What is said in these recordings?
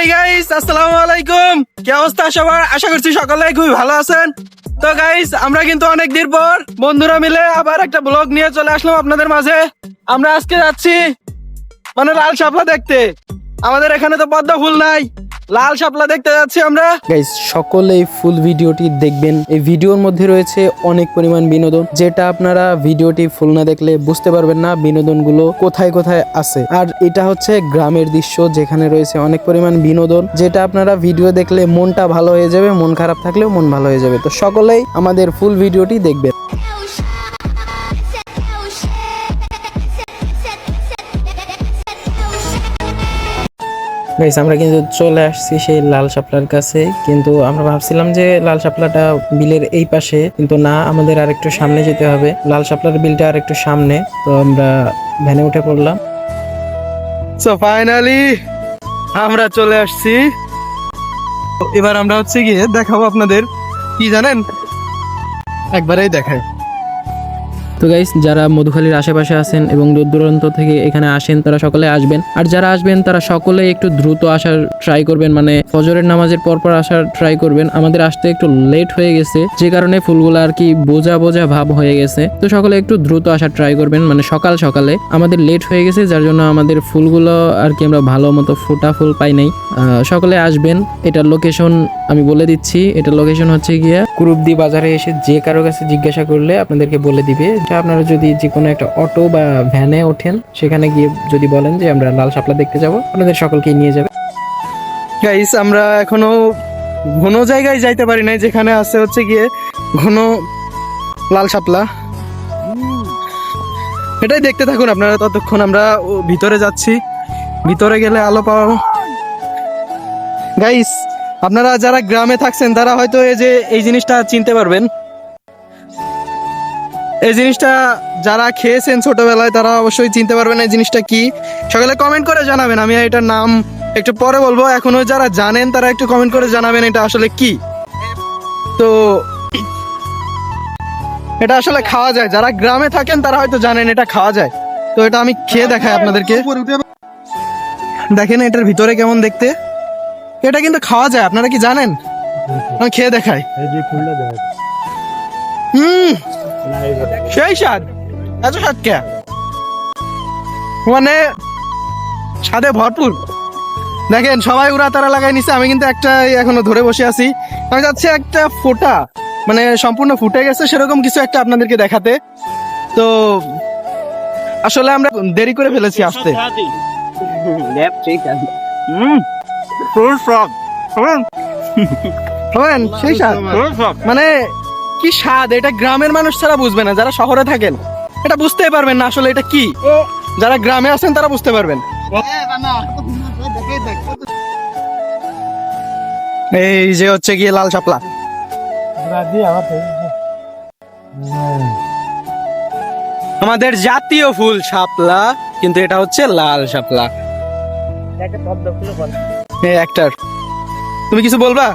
Hey guys আসসালামু আলাইকুম। কি অবস্থা সবার? আশা করছি সকলে খুবই ভালো আছেন। তো গাইস আমরা কিন্তু অনেক দিন পর বন্ধুরা মিলে আবার একটা ব্লগ নিয়ে চলে আসলাম আপনাদের মাঝে। আমরা আজকে যাচ্ছি মানে লাল শাপলা দেখতে। আমাদের এখানে তো পদ্মা ফুল নাই। লাল শাপলা দেখতে যাচ্ছি আমরা। গাইজ সকলে এই ফুল ভিডিওটি দেখবেন। এই ভিডিওর মধ্যে রয়েছে অনেক পরিমাণ বিনোদন যেটা আপনারা ভিডিওটি ফুল না দেখলে বুঝতে পারবেন না বিনোদনগুলো কোথায় কোথায় আছে। আর এটা হচ্ছে গ্রামের দৃশ্য যেখানে রয়েছে অনেক পরিমাণ বিনোদন যেটা আপনারা ভিডিও দেখলে মনটা ভালো হয়ে যাবে মন খারাপ থাকলেও মন ভালো হয়ে যাবে। তো সকলেই আমাদের ফুল ভিডিওটি দেখবেন। গাইস আমরা কিন্তু চলে আসছি সেই লাল শাপলার কাছে। কিন্তু আমরা ভাবছিলাম যে লাল শাপলাটা বিলের এই পাশে, কিন্তু না, আমাদের আর একটু সামনে যেতে হবে। লাল শাপলার বিলটা আর একটু সামনে, তো আমরা ভ্যানে উঠে পড়লাম। সো ফাইনালি আমরা চলে আসছি। এবার আমরা হচ্ছে গিয়ে দেখাবো আপনাদের, কি জানেন? একবারেই দেখাই। তো গাইস যারা মধুখালীর আশেপাশে আছেন এবং দূর দূরান্ত থেকে এখানে আসেন, তারা সকলে আসবেন। আর যারা আসবেন, তারা সকলে একটু দ্রুত আসার ট্রাই করবেন মানে ফজরের নামাজের পর পর আসার ট্রাই করবেন। আমাদের আসতে একটু লেট হয়ে গেছে, যে কারণে ফুলগুলো আর কি বোঝা বোঝা ভাব হয়ে গেছে। তো সকলে একটু দ্রুত আসার ট্রাই করবেন মানে সকাল সকালে। আমাদের লেট হয়ে গেছে, যার জন্য আমাদের ফুলগুলো আর কি আমরা ভালো মতো ফোটা ফুল পাই নাই। সকলে আসবেন, এটার লোকেশন আমি বলে দিচ্ছি। এটা লোকেশন হচ্ছে গিয়ে কুরুবদি বাজারে এসে যে কারও কাছে জিজ্ঞাসা করলে আপনাদেরকে বলে দিবে। যে আপনারা যদি যে কোনো একটা অটো বা ভ্যানে ওঠেন, সেখানে গিয়ে যদি বলেন যে আমরা লাল শাপলা দেখতে যাব, আপনাদের সকলকেই নিয়ে যাবে। গাইস আমরা এখনও ঘন জায়গায় যাইতে পারি নাই, যেখানে আছে হচ্ছে গিয়ে ঘন লাল শাপলা। এটাই দেখতে থাকুন আপনারা ততক্ষণ, আমরা ভিতরে যাচ্ছি। ভিতরে গেলে আলো পাওয়া গাইস আপনারা যারা গ্রামে থাকছেন, তারা হয়তো এই যে, এই জিনিসটা চিনতে পারবেন। এই জিনিসটা যারা খেয়েছেন ছোটবেলায় তারা অবশ্যই চিনতে পারবেন এই জিনিসটা কি। সকালে কমেন্ট করে জানাবেন আমি এটার নাম একটু পরে বলব। এখনও যারা জানেন তারা একটু কমেন্ট করে জানাবেন এটা আসলে কি। তো এটা আসলে খাওয়া যায়। যারা গ্রামে থাকেন তারা হয়তো জানেন এটা খাওয়া যায়। তো এটা আমি খেয়ে দেখাই আপনাদেরকে। দেখেন এটার ভিতরে কেমন দেখতে। এটা কিন্তু খাওয়া যায় আপনারা কি জানেন? আমি খেয়ে দেখাই। হুম। সেই স্বাদ? এত স্বাদ কে? মানে স্বাদে ভরপুর। দেখেন সবাই উড়া তারা লাগাই নিছে আমি কিন্তু একটা এখনও ধরে বসে আছি। আমি যাচ্ছি একটা ফোটা মানে সম্পূর্ণ ফুটে গেছে সেরকম কিছু একটা আপনাদেরকে দেখাতে। তো আসলে আমরা দেরি করে ফেলেছি আসতে। সেই স্বাদ। মানে কি স্বাদ? এটা গ্রামের মানুষ ছাড়া বুঝবে না যারা শহরে থাকেন। এটা বুঝতেই পারবেন না আসলে এটা কি। যারা গ্রামে আছেন তারা বুঝতে পারবেন। এই যে হচ্ছে গিয়ে লাল শাপলা। আমাদের জাতীয় ফুল শাপলা কিন্তু এটা হচ্ছে লাল শাপলা। এই একটার। তুমি কিছু বলবা?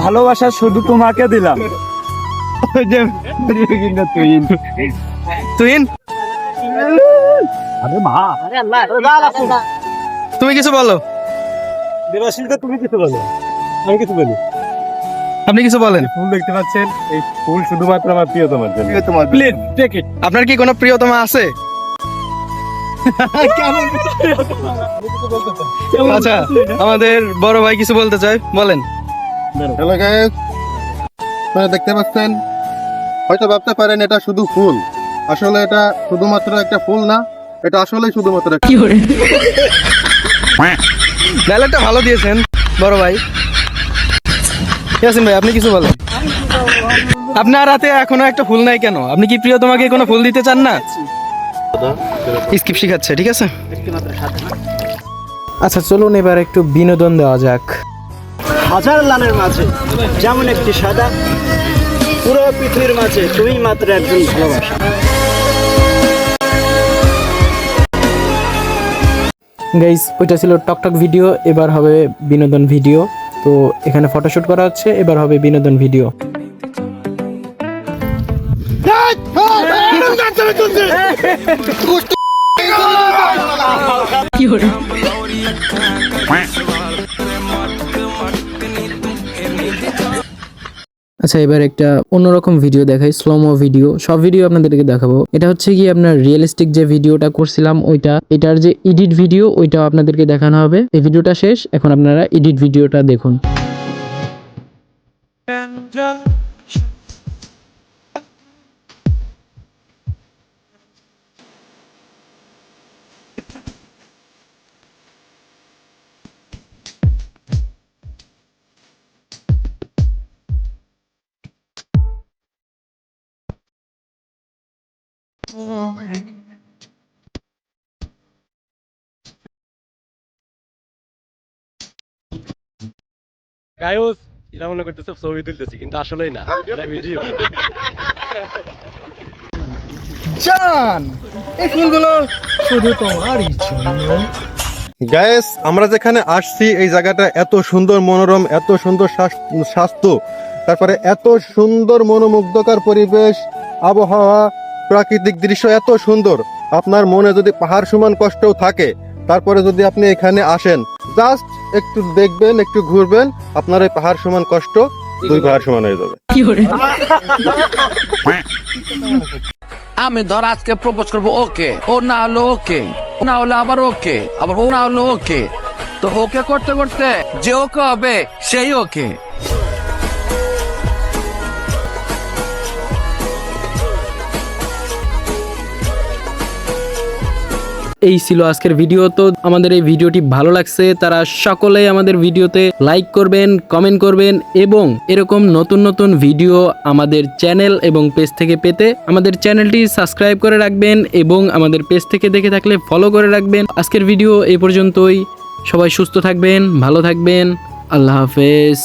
ভালোবাসা শুধু তোমাকে দিলাম। তুই আরে মা। তুমি কিছু বলো। তুমি কিছু বলো। আমি কিছু বলি। আপনি কিছু বলেন। ফুল দেখতে পাচ্ছেন এই ফুল শুধুমাত্র আমার প্রিয় তোমার জন্য। প্লিজ টেক ইট আপনার কি কোনো প্রিয়তমা আছে? আচ্ছা আমাদের বড় ভাই কিছু বলতে চাই বলেন। হ্যালো গাইস আপনারা দেখতে পাচ্ছেন? হয়তো ভাবতে পারেন এটা শুধু ফুল। আসলে এটা শুধুমাত্র একটা ফুল না এটা আসলে শুধুমাত্র একটা ডায়লগটা ভালো দিয়েছেন বড় ভাই। ইয়াসিন ভাই আপনি কিছু বলেন। আপনার হাতে এখনও একটা ফুল নাই কেন? আপনি কি প্রিয় তোমাকে কোনো ফুল দিতে চান না? স্কিপ শিখাচ্ছে ঠিক আছে? আচ্ছা চলুন এবার একটু বিনোদন দেওয়া যাক। হাজার লালের মাঝে যেমন একটি সাদা পুরো পৃথিবীর মাঝে তুমি মাত্র একজন ভালোবাসা। গাইস ওইটা ছিল টকটক ভিডিও এবার হবে বিনোদন ভিডিও। তো এখানে ফটোশুট করা হচ্ছে এবার হবে বিনোদন ভিডিও। আচ্ছা এবার একটা অন্যরকম ভিডিও দেখাই স্লোমো ভিডিও সব ভিডিও আপনাদেরকে দেখাবো। এটা হচ্ছে কি আপনার রিয়েলিস্টিক যে ভিডিওটা করছিলাম, ওইটা। এটার যে এডিট ভিডিও ওইটাও আপনাদেরকে দেখানো হবে। এই ভিডিওটা শেষ, এখন আপনারা এডিট ভিডিওটা দেখুন। গায়স এরা মনে করতেছে ছবি তুলতেছি কিন্তু আসলেই না। এটা ভিডিও জান এই ফুলগুলো শুধু তোমারই জন্য। গ্যাস আমরা যেখানে আসছি এই জায়গাটা এত সুন্দর মনোরম এত সুন্দর স্বাস্থ্য তারপরে এত সুন্দর মনোমুগ্ধকর পরিবেশ আবহাওয়া প্রাকৃতিক দৃশ্য এত সুন্দর। আপনার মনে যদি পাহাড় সমান কষ্টও থাকে তারপরে যদি আপনি এখানে আসেন জাস্ট একটু দেখবেন একটু ঘুরবেন আপনার এই পাহাড় সমান কষ্ট দুই পাহাড় সমান হয়ে যাবে। আমি ধর আজকে প্রপোজ করব ওকে ও না হলো ওকে না হলে আবার ওকে আবার ও না হলো ওকে তো ওকে করতে করতে যে ওকে হবে সেই ওকে এই ছিল আজকের ভিডিও। তো আমাদের এই ভিডিওটি ভালো লাগছে, তারা সকলে আমাদের ভিডিওতে লাইক করবেন কমেন্ট করবেন এবং এরকম নতুন নতুন ভিডিও আমাদের চ্যানেল এবং পেজ থেকে পেতে আমাদের চ্যানেলটি সাবস্ক্রাইব করে রাখবেন এবং আমাদের পেজ থেকে দেখে থাকলে ফলো করে রাখবেন। আজকের ভিডিও এই পর্যন্তই। সবাই সুস্থ থাকবেন, ভালো থাকবেন। আল্লাহ হাফেজ।